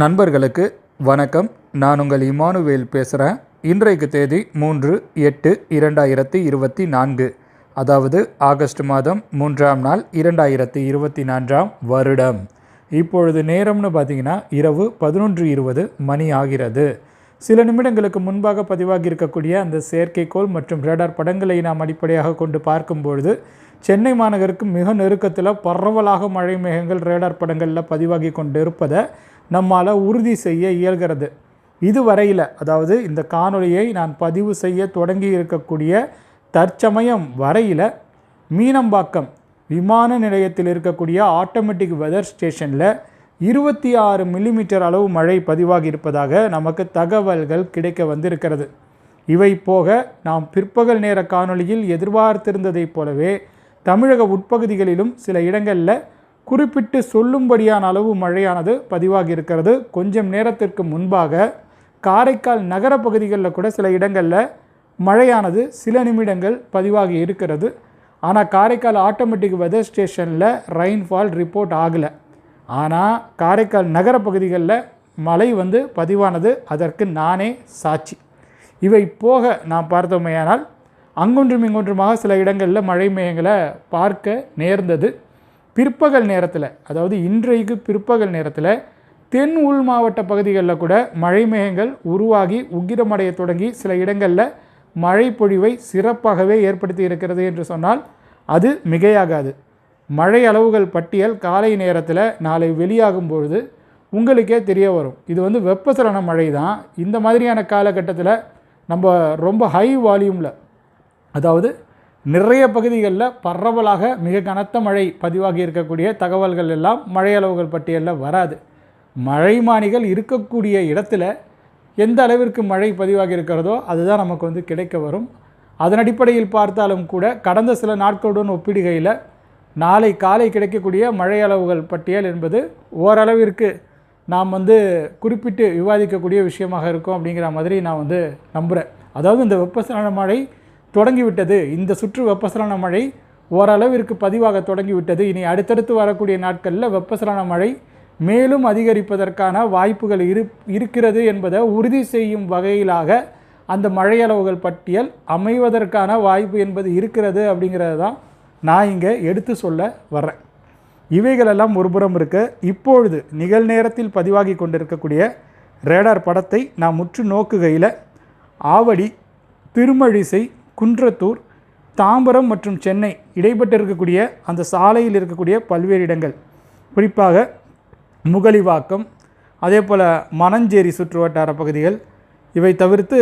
நண்பர்களுக்கு வணக்கம். நான் உங்கள் இமானுவேல் பேசுகிறேன் இன்றைக்கு தேதி மூன்று எட்டு இரண்டாயிரத்தி இருபத்தி நான்கு. அதாவது ஆகஸ்ட் மாதம் மூன்றாம் நாள் இரண்டாயிரத்தி இருபத்தி நான்காம் வருடம். இப்பொழுது நேரம்னு பார்த்தீங்கன்னா இரவு பதினொன்று இருபது மணி ஆகிறது. சில நிமிடங்களுக்கு முன்பாக பதிவாகி இருக்கக்கூடிய அந்த செயற்கைக்கோள் மற்றும் ரேடார் படங்களை நாம் அடிப்படையாக கொண்டு பார்க்கும்பொழுது சென்னை மாநகருக்கு மிக நெருக்கத்தில் பரவலாக மழை மேகங்கள் ரேடார் படங்களில் பதிவாகி கொண்டு இருப்பதை நம்மால் உறுதி செய்ய இயல்கிறது. இதுவரையில் அதாவது இந்த காணொளியை நான் பதிவு செய்ய தொடங்கி இருக்கக்கூடிய தற்சமயம் வரையில் மீனம்பாக்கம் விமான நிலையத்தில் இருக்கக்கூடிய ஆட்டோமேட்டிக் வெதர் ஸ்டேஷனில் இருபத்தி ஆறு மில்லிமீட்டர் அளவு மழை பதிவாகி இருப்பதாக நமக்கு தகவல்கள் கிடைக்க வந்திருக்கிறது. இவை போக நாம் பிற்பகல் நேர காணொளியில் எதிர்பார்த்திருந்ததைப் போலவே தமிழக உட்பகுதிகளிலும் சில இடங்களில் குறிப்பிட்டு சொல்லும்படியான அளவு மழையானது பதிவாகி இருக்கிறது. கொஞ்சம் நேரத்திற்கு முன்பாக காரைக்கால் நகர பகுதிகளில் கூட சில இடங்களில் மழையானது சில நிமிடங்கள் பதிவாகி இருக்கிறது. ஆனால் காரைக்கால் ஆட்டோமேட்டிக் வெதர் ஸ்டேஷனில் ரெயின்ஃபால் ரிப்போர்ட் ஆகலை. ஆனால் காரைக்கால் நகர பகுதிகளில் மழை வந்து பதிவானது அதற்கு நானே சாட்சி. இவை போக நாம் பார்த்தோமையானால் அங்கொன்றும் இங்கொன்றுமாக சில இடங்களில் மழை மேகங்களை பார்க்க நேர்ந்தது. பிற்பகல் நேரத்தில் அதாவது இன்றைக்கு பிற்பகல் நேரத்தில் தென் உள் மாவட்ட பகுதிகளில் கூட மழை மேகங்கள் உருவாகி உக்கிரமடைய தொடங்கி சில இடங்களில் மழை பொழிவை சிறப்பாகவே ஏற்படுத்தி இருக்கிறது என்று சொன்னால் அது மிகையாகாது. மழை அளவுகள் பட்டியல் காலை நேரத்தில் நாளை வெளியாகும் பொழுது உங்களுக்கே தெரிய வரும். இது வந்து வெப்பசலன மழை தான் இந்த மாதிரியான காலகட்டத்தில் நம்ம ரொம்ப ஹை வால்யூமில் அதாவது நிறைய பகுதிகளில் பரவலாக மிக கனத்த மழை பதிவாகி இருக்கக்கூடிய தகவல்கள் எல்லாம் மழையளவுகள் பட்டியலில் வராது. மழைமானிகள் இருக்கக்கூடிய இடத்துல எந்த அளவிற்கு மழை பதிவாகி இருக்கிறதோ அதுதான் நமக்கு வந்து கிடைக்க வரும். அதன் அடிப்படையில் பார்த்தாலும் கூட கடந்த சில நாட்களுடன் ஒப்பிடுகையில் நாளை காலை கிடைக்கக்கூடிய மழை அளவுகள் பட்டியல் என்பது ஓரளவிற்கு நாம் வந்து குறிப்பிட்டு விவாதிக்கக்கூடிய விஷயமாக இருக்கும் அப்படிங்கிற மாதிரி நான் வந்து நம்புகிறேன் அதாவது இந்த வெப்பசலன மழை தொடங்கிவிட்டது. இந்த சுற்று வெப்பசலன மழை ஓரளவிற்கு பதிவாக தொடங்கிவிட்டது. இனி அடுத்தடுத்து வரக்கூடிய நாட்களில் வெப்பசலன மழை மேலும் அதிகரிப்பதற்கான வாய்ப்புகள் இரு இருக்கிறது என்பதை உறுதி செய்யும் வகையிலாக அந்த மழையளவுகள் பட்டியல் அமைவதற்கான வாய்ப்பு என்பது இருக்கிறது அப்படிங்கிறது தான் நான் இங்கே எடுத்து சொல்ல வர்றேன். இவைகளெல்லாம் ஒருபுறம் இருக்க. இப்பொழுது நிகழ்நேரத்தில் பதிவாகி கொண்டிருக்கக்கூடிய ரேடார் படத்தை நான் முற்று நோக்குகையில் ஆவடி திருமழிசை குன்றத்தூர் தாம்பரம் மற்றும் சென்னை இடைப்பட்டு இருக்கக்கூடிய அந்த சாலையில் இருக்கக்கூடிய பல்வேறு இடங்கள். குறிப்பாக முகலிவாக்கம் அதே போல் மணஞ்சேரி சுற்றுவட்டார பகுதிகள். இவை தவிர்த்து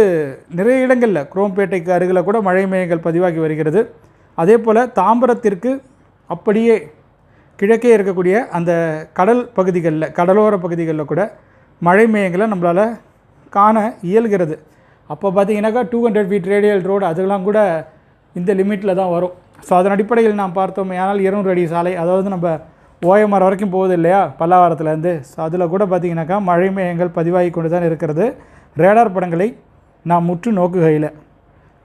நிறைய இடங்களில் குரோம்பேட்டைக்கு அருகில் கூட மழை மேகங்கள் பதிவாகி வருகிறது. அதே போல் தாம்பரத்திற்கு அப்படியே கிழக்கே இருக்கக்கூடிய அந்த கடல் பகுதிகளில் கடலோர பகுதிகளில் கூட மழை மேகங்களை நம்மளால் காண இயல்கிறது. அப்போ பார்த்தீங்கன்னாக்கா two hundred feet radial road அதெல்லாம் கூட இந்த லிமிட்டில் தான் வரும். ஸோ அதன் அடிப்படையில் நாம் பார்த்தோமே ஆனால் இருநூறு அடி சாலை அதாவது நம்ம ஓஎம்ஆர் வரைக்கும் போகுது இல்லையா பல்லாவரத்துலேருந்து. ஸோ அதில் கூட பார்த்தீங்கன்னாக்கா மழை மேகங்கள் பதிவாகி கொண்டு தான் இருக்கிறது. ரேடார் படங்களை நாம் முற்று நோக்குகையில்.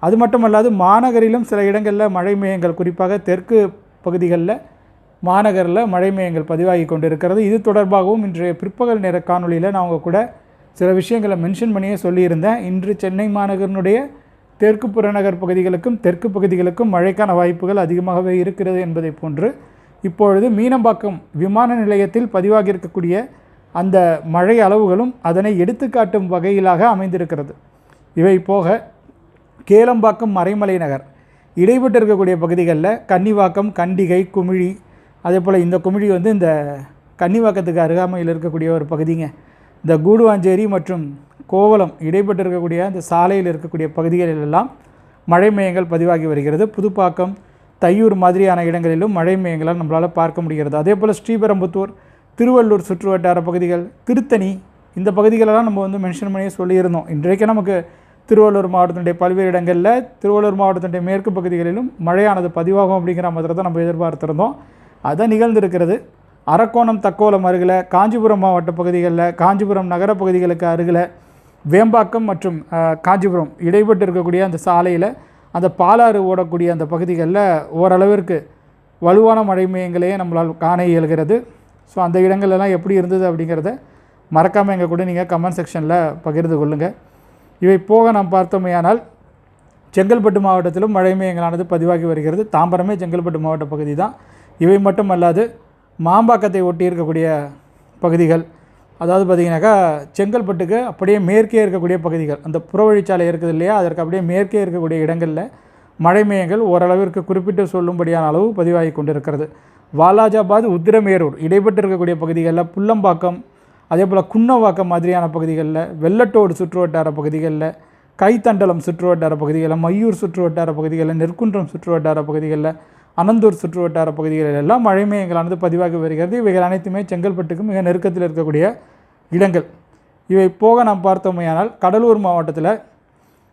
அது மட்டுமல்லாது மாநகரிலும் சில இடங்களில் மழை மேகங்கள் குறிப்பாக தெற்கு பகுதிகளில் மாநகரில் மழை மேகங்கள் பதிவாகி கொண்டு இருக்கிறது. இது தொடர்பாகவும் இன்றைய பிற்பகல் நேர காணொலியில் நான் உங்கள் கூட சில விஷயங்களை மென்ஷன் பண்ணியே சொல்லியிருந்தேன். இன்று சென்னை மாநகரினுடைய தெற்கு புறநகர் பகுதிகளுக்கும் தெற்கு பகுதிகளுக்கும் மழைக்கான வாய்ப்புகள் அதிகமாகவே இருக்கிறது என்பதை போன்று இப்பொழுது மீனம்பாக்கம் விமான நிலையத்தில் பதிவாகி இருக்கக்கூடிய அந்த மழை அளவுகளும் அதனை எடுத்துக்காட்டும் வகையிலாக அமைந்திருக்கிறது. இவை போக கேளம்பாக்கம் மறைமலை நகர் இடைப்பட்டு இருக்கக்கூடிய பகுதிகளில் கன்னிவாக்கம் கண்டிகை குமிழி அதே போல் இந்த குமிழி வந்து இந்த கன்னிவாக்கத்துக்கு அருகாமையில் இருக்கக்கூடிய ஒரு பகுதிங்க. இந்த கூடுவாஞ்சேரி மற்றும் கோவலம் இடைப்பட்டு இருக்கக்கூடிய சாலையில் இருக்கக்கூடிய பகுதிகளில் எல்லாம் மழை மையங்கள் பதிவாகி வருகிறது. புதுப்பாக்கம் தையூர் மாதிரியான இடங்களிலும் மழை மையங்களை நம்மளால் பார்க்க முடிகிறது. அதே போல் ஸ்ரீபெரும்புத்தூர் திருவள்ளூர் சுற்றுவட்டார பகுதிகள் திருத்தணி இந்த பகுதிகளெல்லாம் நம்ம வந்து மென்ஷன் பண்ணி சொல்லியிருந்தோம். இன்றைக்கு நமக்கு திருவள்ளூர் மாவட்டத்தினுடைய பல்வேறு இடங்களில் திருவள்ளூர் மாவட்டத்தினுடைய மேற்கு பகுதிகளிலும் மழையானது பதிவாகும் அப்படிங்கிற மாதிரி தான் நம்ம எதிர்பார்த்துருந்தோம். அதை நிகழ்ந்திருக்கிறது. அரக்கோணம் தக்கோலம் அருகில் காஞ்சிபுரம் மாவட்ட பகுதிகளில் காஞ்சிபுரம் நகர பகுதிகளுக்கு அருகில் வேம்பாக்கம் மற்றும் காஞ்சிபுரம் இடைப்பட்டு இருக்கக்கூடிய அந்த சாலையில் அந்த பாலாறு ஓடக்கூடிய அந்த பகுதிகளில் ஓரளவிற்கு வலுவான மழை மையங்களையே நம்மளால் காண இயல்கிறது. ஸோ அந்த இடங்கள்லாம் எப்படி இருந்தது அப்படிங்கிறத மறக்காமல் எங்கள் கூட நீங்கள் கமெண்ட் செக்ஷனில் பகிர்ந்து கொள்ளுங்கள் இவை போக நாம் பார்த்தோமேயானால் செங்கல்பட்டு மாவட்டத்திலும் மழை மையங்களானது பதிவாகி வருகிறது. தாம்பரமே செங்கல்பட்டு மாவட்ட பகுதி தான். இவை மட்டும் அல்லாது மாம்பாக்கத்தை ஒட்டி இருக்கக்கூடிய பகுதிகள். அதாவது பார்த்திங்கனாக்கா செங்கல்பட்டுக்கு அப்படியே மேற்கே இருக்கக்கூடிய பகுதிகள். அந்த புறவழிச்சாலை இருக்குது இல்லையா? அதற்கு அப்படியே மேற்கே இருக்கக்கூடிய இடங்களில் மழை மேயங்கள் ஓரளவிற்கு குறிப்பிட்டு சொல்லும்படியான அளவு பதிவாகி கொண்டிருக்கிறது. வாலாஜாபாத் உத்திரமேரூர் இடைப்பட்டு இருக்கக்கூடிய பகுதிகளில் புல்லம்பாக்கம் அதே போல் குன்னவாக்கம் மாதிரியான பகுதிகளில் வெள்ளட்டோடு சுற்றுவட்டார பகுதிகளில் கைத்தண்டலம் சுற்றுவட்டார பகுதிகளில் மையூர் சுற்றுவட்டார பகுதிகளில் நெற்குன்றம் சுற்றுவட்டார பகுதிகளில் அனந்தூர் சுற்றுவட்டார பகுதிகளில் எல்லாம் மழை மேகங்களானது பதிவாகி வருகிறது. இவைகள் அனைத்துமே செங்கல்பட்டுக்கு மிக நெருக்கத்தில் இருக்கக்கூடிய இடங்கள். இவை போக நாம் பார்த்தோமையானால் கடலூர் மாவட்டத்தில்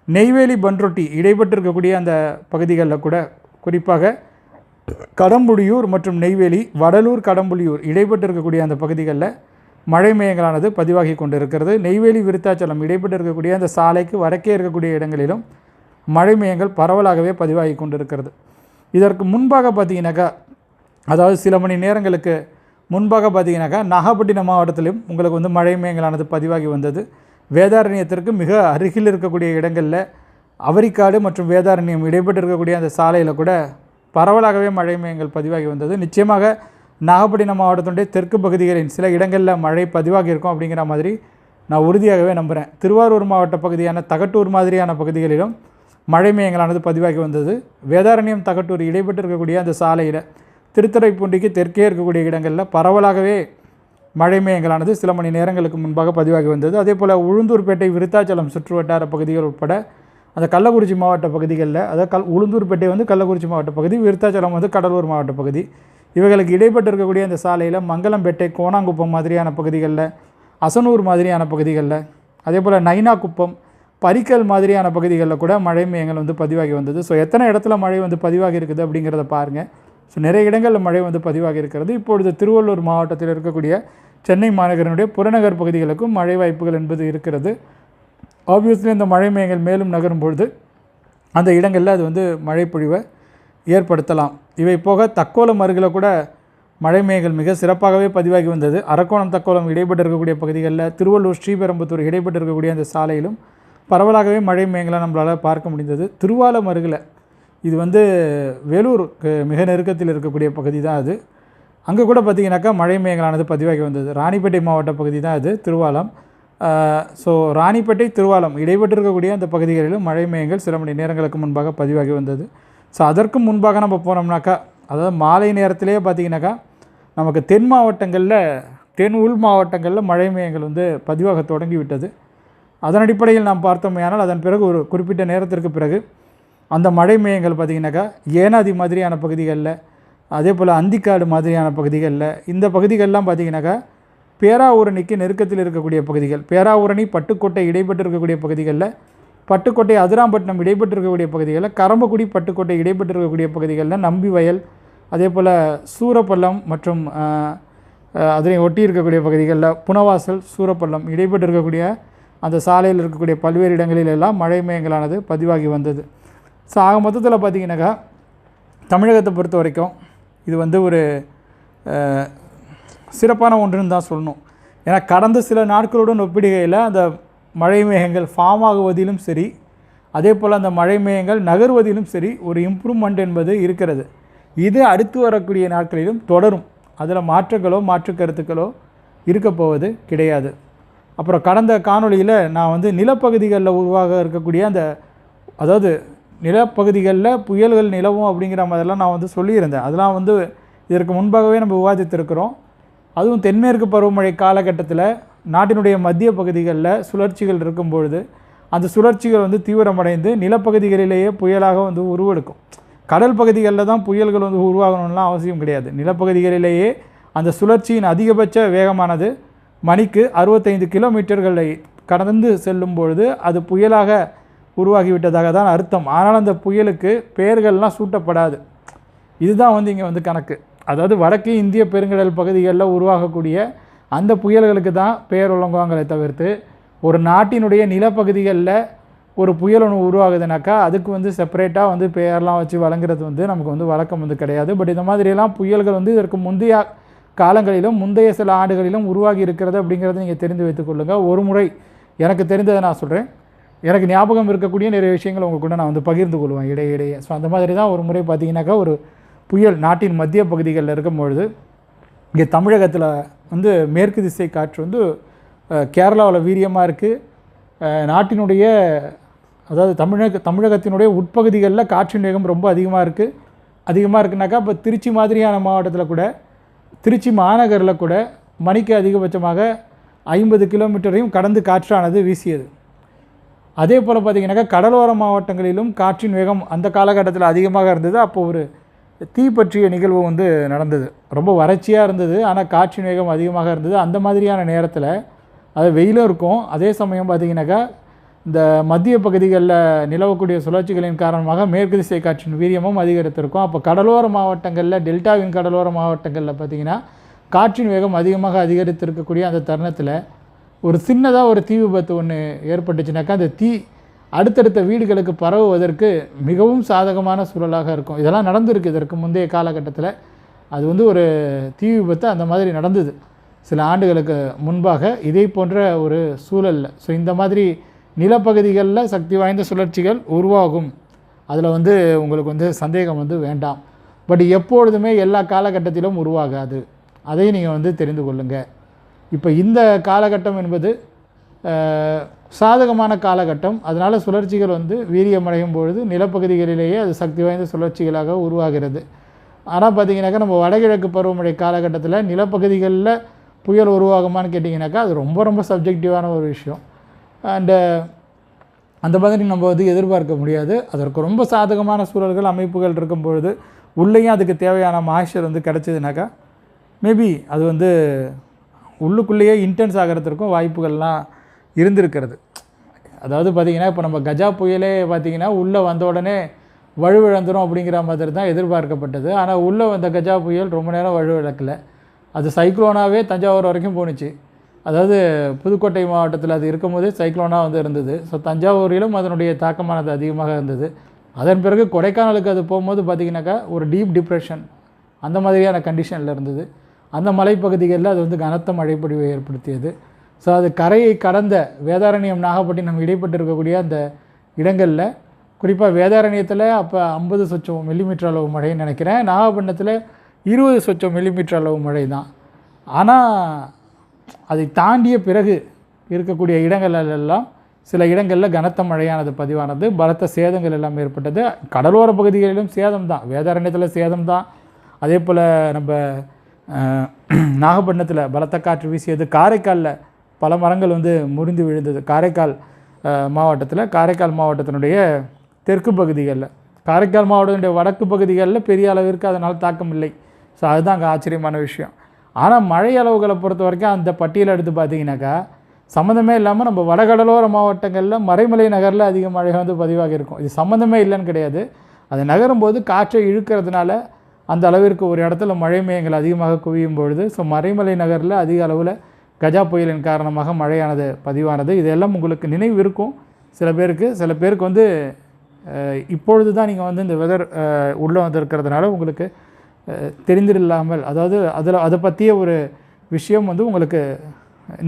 நெய்வேலி பன்ரொட்டி இடைப்பட்டு இருக்கக்கூடிய அந்த பகுதிகளில் கூட குறிப்பாக கடம்புளியூர் மற்றும் நெய்வேலி வடலூர் கடம்புளியூர் இடைப்பட்டு இருக்கக்கூடிய அந்த பகுதிகளில் மழை மேகங்களானது பதிவாகி கொண்டிருக்கிறது. நெய்வேலி விருத்தாச்சலம் இடைப்பட்டு இருக்கக்கூடிய அந்த சாலைக்கு வடக்கே இருக்கக்கூடிய இடங்களிலும் மழை மேகங்கள் பரவலாகவே பதிவாகி கொண்டிருக்கிறது. இதற்கு முன்பாக பார்த்தீங்கன்னாக்கா அதாவது சில மணி நேரங்களுக்கு முன்பாக பார்த்தீங்கன்னாக்கா நாகப்பட்டினம் மாவட்டத்திலும் உங்களுக்கு வந்து மழை மேங்கலானது பதிவாகி வந்தது. வேதாரண்யத்திற்கு மிக அருகில் இருக்கக்கூடிய இடங்களில் அவரிக்காடு மற்றும் வேதாரண்யம் இடைப்பட்டு இருக்கக்கூடிய அந்த சாலையில் கூட பரவலாகவே மழை மேயங்கள் பதிவாகி வந்தது. நிச்சயமாக நாகப்பட்டினம் மாவட்டத்தினுடைய தெற்கு பகுதிகளின் சில இடங்களில் மழை பதிவாகி இருக்கும் அப்படிங்கிற மாதிரி நான் உறுதியாகவே நம்புகிறேன் திருவாரூர் மாவட்ட பகுதியான தகட்டூர் மாதிரியான பகுதிகளிலும் மழை மேகங்களானது பதிவாகி வந்தது. வேதாரண்யம் தகட்டூர் இடைப்பட்டு இருக்கக்கூடிய அந்த சாலையில் திருத்துறைப்பூண்டிக்கு தெற்கே இருக்கக்கூடிய இடங்களில் பரவலாகவே மழை மேகங்களானது சில மணி நேரங்களுக்கு முன்பாக பதிவாகி வந்தது. அதே போல் உளுந்தூர்பேட்டை விருத்தாச்சலம் சுற்றுவட்டார பகுதிகள் உட்பட அந்த கள்ளக்குறிச்சி மாவட்ட பகுதிகளில் அதாவது கல் உளுந்தூர்பேட்டை வந்து கள்ளக்குறிச்சி மாவட்ட பகுதி விருத்தாச்சலம் வந்து கடலூர் மாவட்ட பகுதி. இவைகளுக்கு இடைப்பட்டு இருக்கக்கூடிய அந்த சாலையில் மங்கலம்பேட்டை கோணாங்குப்பம் மாதிரியான பகுதிகளில் அசனூர் மாதிரியான பகுதிகளில் அதே போல் நைனாக்குப்பம் பரிக்கல் மாதிரியான பகுதிகளில் கூட மழை மேகங்கள் வந்து பதிவாகி வந்தது. ஸோ எத்தனை இடத்துல மழை வந்து பதிவாகி இருக்குது அப்படிங்கிறத பாருங்கள் ஸோ நிறைய இடங்களில் மழை வந்து பதிவாகி இருக்கிறது. இப்பொழுது திருவள்ளூர் மாவட்டத்தில் இருக்கக்கூடிய சென்னை மாநகரனுடைய புறநகர் பகுதிகளுக்கும் மழை வாய்ப்புகள் என்பது இருக்கிறது. ஆப்வியஸ்லி இந்த மழை மேகங்கள் மேலும் நகரும் பொழுது அந்த இடங்களில் அது வந்து மழை பொழிவை ஏற்படுத்தலாம். இவை போக தக்கோலம் அருகில் கூட மழை மேகங்கள் மிக சிறப்பாகவே பதிவாகி வந்தது. அரக்கோணம் தக்கோலம் இடைப்பட்டு இருக்கக்கூடிய பகுதிகளில் திருவள்ளூர் ஸ்ரீபெரும்புத்தூர் இடைப்பட்டு இருக்கக்கூடிய அந்த சாலையிலும் பரவலாகவே மழை மேகங்களை நம்மளால் பார்க்க முடிந்தது. திருவாலம் அருகில் இது வந்து வேலூருக்கு மிக நெருக்கத்தில் இருக்கக்கூடிய பகுதி தான் அது. அங்கே கூட பார்த்திங்கனாக்கா மழை மேகங்களானது பதிவாகி வந்தது. ராணிப்பேட்டை மாவட்ட பகுதி தான் அது திருவாலம். ஸோ ராணிப்பேட்டை திருவாலம் இடைப்பட்டு இருக்கக்கூடிய அந்த பகுதிகளிலும் மழை மேகங்கள் சில மணி நேரங்களுக்கு முன்பாக பதிவாகி வந்தது. ஸோ அதற்கும் முன்பாக நம்ம போனோம்னாக்கா அதாவது மாலை நேரத்திலே பார்த்திங்கனாக்கா நமக்கு தென் மாவட்டங்களில் தென் உள் மாவட்டங்களில் மழை மேகங்கள் வந்து பதிவாக தொடங்கி விட்டது. அதன் அடிப்படையில் நாம் பார்த்தோமையானால் அதன் பிறகு ஒரு குறிப்பிட்ட நேரத்திற்கு பிறகு அந்த மழை மேகங்கள் பார்த்திங்கனாக்கா ஏனாதி மாதிரியான பகுதிகளில் அதே போல் அந்திக்காடு மாதிரியான பகுதிகளில் இந்த பகுதிகளெலாம் பார்த்திங்கனாக்கா பேராவூரணிக்கு நெருக்கத்தில் இருக்கக்கூடிய பகுதிகள் பேராவூரணி பட்டுக்கோட்டை இடைப்பட்டு இருக்கக்கூடிய பகுதிகளில் பட்டுக்கோட்டை அதிராம்பட்டினம் இடைப்பட்டு இருக்கக்கூடிய பகுதிகளில் கரம்பக்குடி பட்டுக்கோட்டை இடைப்பட்டு இருக்கக்கூடிய பகுதிகளில் நம்பி வயல் அதே போல் சூரப்பள்ளம் மற்றும் அதனை ஒட்டி இருக்கக்கூடிய பகுதிகளில் புனவாசல் சூரப்பள்ளம் இடைப்பட்டு இருக்கக்கூடிய அந்த சாலையில் இருக்கக்கூடிய பல்வேறு இடங்களில் எல்லாம் மழை மேகங்களானது பதிவாகி வந்தது. ஸோ ஆக மொத்தத்தில் பார்த்திங்கனாக்கா தமிழகத்தை பொறுத்த வரைக்கும் இது வந்து ஒரு சிறப்பான ஒன்றுன்னு தான் சொல்லணும். ஏன்னா கடந்த சில நாட்களுடன் ஒப்பிடுகையில் அந்த மழை மேகங்கள் ஃபார்ம் ஆகுவதிலும் சரி அதே போல் அந்த மழை மேகங்கள் நகர்வதிலும் சரி ஒரு இம்ப்ரூவ்மெண்ட் என்பது இருக்கிறது. இது அடுத்து வரக்கூடிய நாட்களிலும் தொடரும். அதில் மாற்றங்களோ மாற்று கருத்துக்களோ இருக்கப்போவது கிடையாது. அப்புறம் கடந்த காணொளியில் நான் வந்து நிலப்பகுதிகளில் உருவாக இருக்கக்கூடிய அந்த அதாவது நிலப்பகுதிகளில் புயல்கள் நிலவும் அப்படிங்கிற மாதிரிலாம் நான் வந்து சொல்லியிருந்தேன். அதெல்லாம் வந்து இதற்கு முன்பாகவே நம்ம விவாதித்திருக்கிறோம். அதுவும் தென்மேற்கு பருவமழை காலகட்டத்தில் நாட்டினுடைய மத்திய பகுதிகளில் சுழற்சிகள் இருக்கும் பொழுது அந்த சுழற்சிகள் வந்து தீவிரமடைந்து நிலப்பகுதிகளிலேயே புயலாக வந்து உருவெடுக்கும். கடல் பகுதிகளில் தான் புயல்கள் வந்து உருவாகணும்லாம் அவசியம் கிடையாது. நிலப்பகுதிகளிலேயே அந்த சுழற்சியின் அதிகபட்ச வேகமானது மணிக்கு அறுபத்தைந்து கிலோமீட்டர்களை கடந்து செல்லும் பொழுது அது புயலாக உருவாகிவிட்டதாக தான் அர்த்தம். ஆனால் அந்த புயலுக்கு பெயர்கள்லாம் சூட்டப்படாது. இதுதான் வந்து இங்கே வந்து கணக்கு. அதாவது வடக்கு இந்திய பெருங்கடல் பகுதிகளில் உருவாகக்கூடிய அந்த புயல்களுக்கு தான் பெயர் வழங்குவாங்களே தவிர்த்து ஒரு நாட்டினுடைய நிலப்பகுதிகளில் ஒரு புயல் ஒன்று உருவாகுதுனாக்கா அதுக்கு வந்து செப்பரேட்டாக வந்து பெயர்லாம் வச்சு வழங்குறது வந்து நமக்கு வந்து வழக்கம் வந்து கிடையாது. பட் இந்த மாதிரியெல்லாம் புயல்கள் வந்து இதற்கு முந்தைய காலங்களிலும் முந்தைய சில ஆண்டுகளிலும் உருவாகி இருக்கிறது அப்படிங்கிறத நீங்கள் தெரிந்து வைத்துக்கொள்ளுங்கள் ஒரு முறை எனக்கு தெரிந்ததை நான் சொல்கிறேன் எனக்கு ஞாபகம் இருக்கக்கூடிய நிறைய விஷயங்கள் உங்கள் கூட நான் வந்து பகிர்ந்து கொள்வேன். இடையே இடையே. ஸோ அந்த மாதிரி தான் ஒரு முறை பார்த்தீங்கன்னாக்கா ஒரு புயல் நாட்டின் மத்திய பகுதிகளில் இருக்கும் பொழுது இங்கே தமிழகத்தில் வந்து மேற்கு திசை காற்று வந்து கேரளாவில் வீரியமாக இருக்குது நாட்டினுடைய அதாவது தமிழக தமிழகத்தினுடைய உட்பகுதிகளில் காற்றின் வேகம் ரொம்ப அதிகமாக இருக்குது அதிகமாக இருக்குனாக்கா இப்போ திருச்சி மாதிரியான மாவட்டத்தில் கூட திருச்சி மாநகரில் கூட மணிக்கு அதிகபட்சமாக ஐம்பது கிலோமீட்டரையும் கடந்து காற்றானது வீசியது. அதே போல் பார்த்திங்கனாக்கா கடலோர மாவட்டங்களிலும் காற்றின் வேகம் அந்த காலகட்டத்தில் அதிகமாக இருந்தது. அப்போ ஒரு தீ பற்றிய நிகழ்வு வந்து நடந்தது. ரொம்ப வறட்சியாக இருந்தது. ஆனால் காற்றின் வேகம் அதிகமாக இருந்தது. அந்த மாதிரியான நேரத்தில் அது வெயிலும் இருக்கும். அதே சமயம் பார்த்திங்கனாக்கா இந்த மத்திய பகுதிகளில் நிலவக்கூடிய சுழற்சிகளின் காரணமாக மேற்கு திசை காற்றின் வீரியமும் அதிகரித்திருக்கும். அப்போ கடலோர மாவட்டங்களில் டெல்டாவின் கடலோர மாவட்டங்களில் பார்த்திங்கன்னா காற்றின் வேகம் அதிகமாக அதிகரித்திருக்கக்கூடிய அந்த தருணத்தில் ஒரு சின்னதாக ஒரு தீ விபத்து ஒன்று ஏற்பட்டுச்சுனாக்கா அந்த தீ அடுத்தடுத்த வீடுகளுக்கு பரவுவதற்கு மிகவும் சாதகமான சூழலாக இருக்கும். இதெல்லாம் நடந்திருக்கு. இதற்கு முந்தைய காலகட்டத்தில் அது வந்து ஒரு தீ விபத்து அந்த மாதிரி நடந்தது. சில ஆண்டுகளுக்கு முன்பாக இதே போன்ற ஒரு சூழலில். ஸோ இந்த மாதிரி நிலப்பகுதிகளில் சக்தி வாய்ந்த சுழற்சிகள் உருவாகும். அதில் வந்து உங்களுக்கு வந்து சந்தேகம் வந்து வேண்டாம். பட் எப்பொழுதுமே எல்லா காலகட்டத்திலும் உருவாகாது. அதையும் நீங்கள் வந்து தெரிந்து கொள்ளுங்கள் இப்போ இந்த காலகட்டம் என்பது சாதகமான காலகட்டம். அதனால் சுழற்சிகள் வந்து வீரியமடையும் பொழுது நிலப்பகுதிகளிலேயே அது சக்தி வாய்ந்த சுழற்சிகளாக உருவாகிறது. ஆனால் பார்த்திங்கனாக்கா நம்ம வடகிழக்கு பருவமழை காலகட்டத்தில் நிலப்பகுதிகளில் புயல் உருவாகுமான்னு கேட்டிங்கனாக்கா அது ரொம்ப ரொம்ப சப்ஜெக்டிவான ஒரு விஷயம். அண்டு uh, அந்த மாதிரி நம்ம வந்து எதிர்பார்க்க முடியாது. அதற்கு ரொம்ப சாதகமான சூழல்கள் அமைப்புகள் இருக்கும் பொழுது உள்ளேயும் அதுக்கு தேவையான மாய்ச்சர் வந்து கிடச்சிதுனாக்கா மேபி அது வந்து உள்ளுக்குள்ளேயே இன்டென்ஸ் ஆகிறதுக்கும் வாய்ப்புகள்லாம் இருந்திருக்கிறது. அதாவது பார்த்திங்கன்னா இப்போ நம்ம கஜா புயலே பார்த்திங்கன்னா உள்ளே வந்த உடனே வலுவிழந்துடும் அப்படிங்கிற மாதிரி தான் எதிர்பார்க்கப்பட்டது. ஆனால் உள்ளே வந்த கஜா புயல் ரொம்ப நேரம் வலுவிழக்கலை. அது சைக்ளோனாகவே தஞ்சாவூர் வரைக்கும் போணுச்சு. அதாவது புதுக்கோட்டை மாவட்டத்தில் அது இருக்கும்போதே சைக்ளோனாக வந்து இருந்தது. ஸோ தஞ்சாவூரிலும் அதனுடைய தாக்கமானது அதிகமாக இருந்தது. அதன் பிறகு கொடைக்கானலுக்கு அது போகும்போது பார்த்திங்கனாக்கா ஒரு டீப் டிப்ரெஷன் அந்த மாதிரியான கண்டிஷனில் இருந்தது. அந்த மலைப்பகுதிகளில் அது வந்து கனத்த மழைப்பொழிவை ஏற்படுத்தியது. ஸோ அது கரையை கடந்த வேதாரண்யம் நாகப்பட்டினம் இடைப்பட்டு இருக்கக்கூடிய அந்த இடங்களில் குறிப்பாக வேதாரண்யத்தில் அப்போ ஐம்பது சொச்சம் மில்லிமீட்டர் அளவு மழைன்னு நினைக்கிறேன். நாகப்பட்டினத்தில் இருபது சொச்சம் மில்லிமீட்டர் அளவு மழை தான் ஆனால் அதை தாண்டிய பிறகு இருக்கக்கூடிய இடங்களெல்லாம் சில இடங்களில் கனத்த மழையானது பதிவானது பலத்த சேதங்கள் எல்லாம் ஏற்பட்டது. கடலோர பகுதிகளிலும் சேதம் தான் வேதாரண்யத்தில் சேதம் தான் அதே போல் நம்ம நாகப்பட்டினத்தில் பலத்த காற்று வீசியது. காரைக்காலில் பல மரங்கள் வந்து முறிந்து விழுந்தது. காரைக்கால் மாவட்டத்தில் காரைக்கால் மாவட்டத்தினுடைய தெற்கு பகுதிகளில். காரைக்கால் மாவட்டத்தினுடைய வடக்கு பகுதிகளில் பெரிய அளவிற்கு அதனால் தாக்கம் இல்லை ஸோ அதுதான் அங்கே ஆச்சரியமான விஷயம். ஆனால் மழை அளவுகளை பொறுத்த வரைக்கும் அந்த பட்டியலை எடுத்து பார்த்தீங்கன்னாக்கா சம்மந்தமே இல்லாமல் நம்ம வடகடலோர மாவட்டங்களில் மறைமலை நகரில் அதிக மழை வந்து பதிவாக இருக்கும். இது சம்மந்தமே இல்லைன்னு கிடையாது. அது நகரும் போது காற்றை இழுக்கிறதுனால அந்த அளவிற்கு ஒரு இடத்துல மழை மேயங்கள் அதிகமாக குவியும் பொழுது ஸோ மறைமலை நகரில் அதிக அளவில் கஜா புயலின் காரணமாக மழையானது பதிவானது. இதெல்லாம் உங்களுக்கு நினைவு இருக்கும் சில பேருக்கு சில பேருக்கு வந்து இப்பொழுது தான் நீங்கள் வந்து இந்த வெதர் உள்ளே வந்திருக்கிறதுனால உங்களுக்கு தெரிந்தில்லாமல் அதாவது அதில் அதை பற்றிய ஒரு விஷயம் வந்து உங்களுக்கு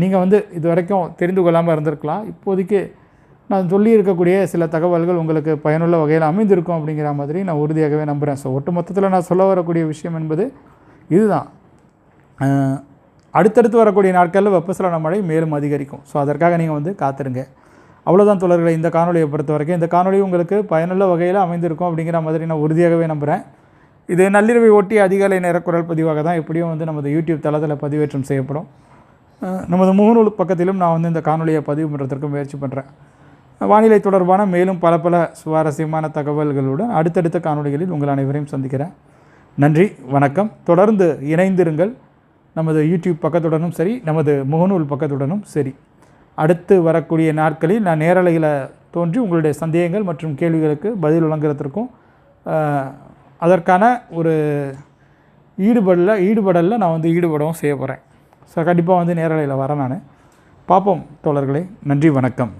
நீங்கள் வந்து இது வரைக்கும் தெரிந்து கொள்ளாமல் இருந்திருக்கலாம். இப்போதைக்கு நான் சொல்லியிருக்கக்கூடிய சில தகவல்கள் உங்களுக்கு பயனுள்ள வகையில் அமைந்திருக்கும் அப்படிங்கிற மாதிரி நான் உறுதியாகவே நம்புகிறேன் ஸோ ஒட்டு மொத்தத்தில் நான் சொல்ல வரக்கூடிய விஷயம் என்பது இதுதான். அடுத்தடுத்து வரக்கூடிய நாட்களில் வெப்பசலன மழை மேலும் அதிகரிக்கும். ஸோ அதற்காக நீங்கள் வந்து காத்திருங்க. அவ்வளோதான் தொடர்களை இந்த காணொலியை பொறுத்த வரைக்கும் இந்த காணொலி உங்களுக்கு பயனுள்ள வகையில் அமைந்திருக்கும் அப்படிங்கிற மாதிரி நான் உறுதியாகவே நம்புகிறேன் இது நள்ளிரவை ஒட்டி அதிகாலை நேர குரல் பதிவாக தான் எப்படியும் வந்து நமது யூடியூப் தளத்தில் பதிவேற்றம் செய்யப்படும். நமது முகநூல் பக்கத்திலும் நான் வந்து இந்த காணொலியை பதிவு பண்ணுறதுக்கு முயற்சி பண்ணுறேன் வானிலை தொடர்பான மேலும் பல பல சுவாரஸ்யமான தகவல்களுடன் அடுத்தடுத்த காணொலிகளில் உங்கள் அனைவரையும் சந்திக்கிறேன். நன்றி வணக்கம். தொடர்ந்து இணைந்திருங்கள். நமது யூடியூப் பக்கத்துடனும் சரி நமது முகநூல் பக்கத்துடனும் சரி. அடுத்து வரக்கூடிய நாட்களில் நான் நேரலையில் தோன்றி உங்களுடைய சந்தேகங்கள் மற்றும் கேள்விகளுக்கு பதில் வழங்குறதற்கும் அதற்கான ஒரு ஈடுபடல ஈடுபடலில் நான் வந்து ஈடுபடவும் செய்ய போகிறேன் ஸோ கண்டிப்பாக வந்து நேரலையில் வரேன் நான். பார்ப்போம் தோழர்களே. நன்றி வணக்கம்.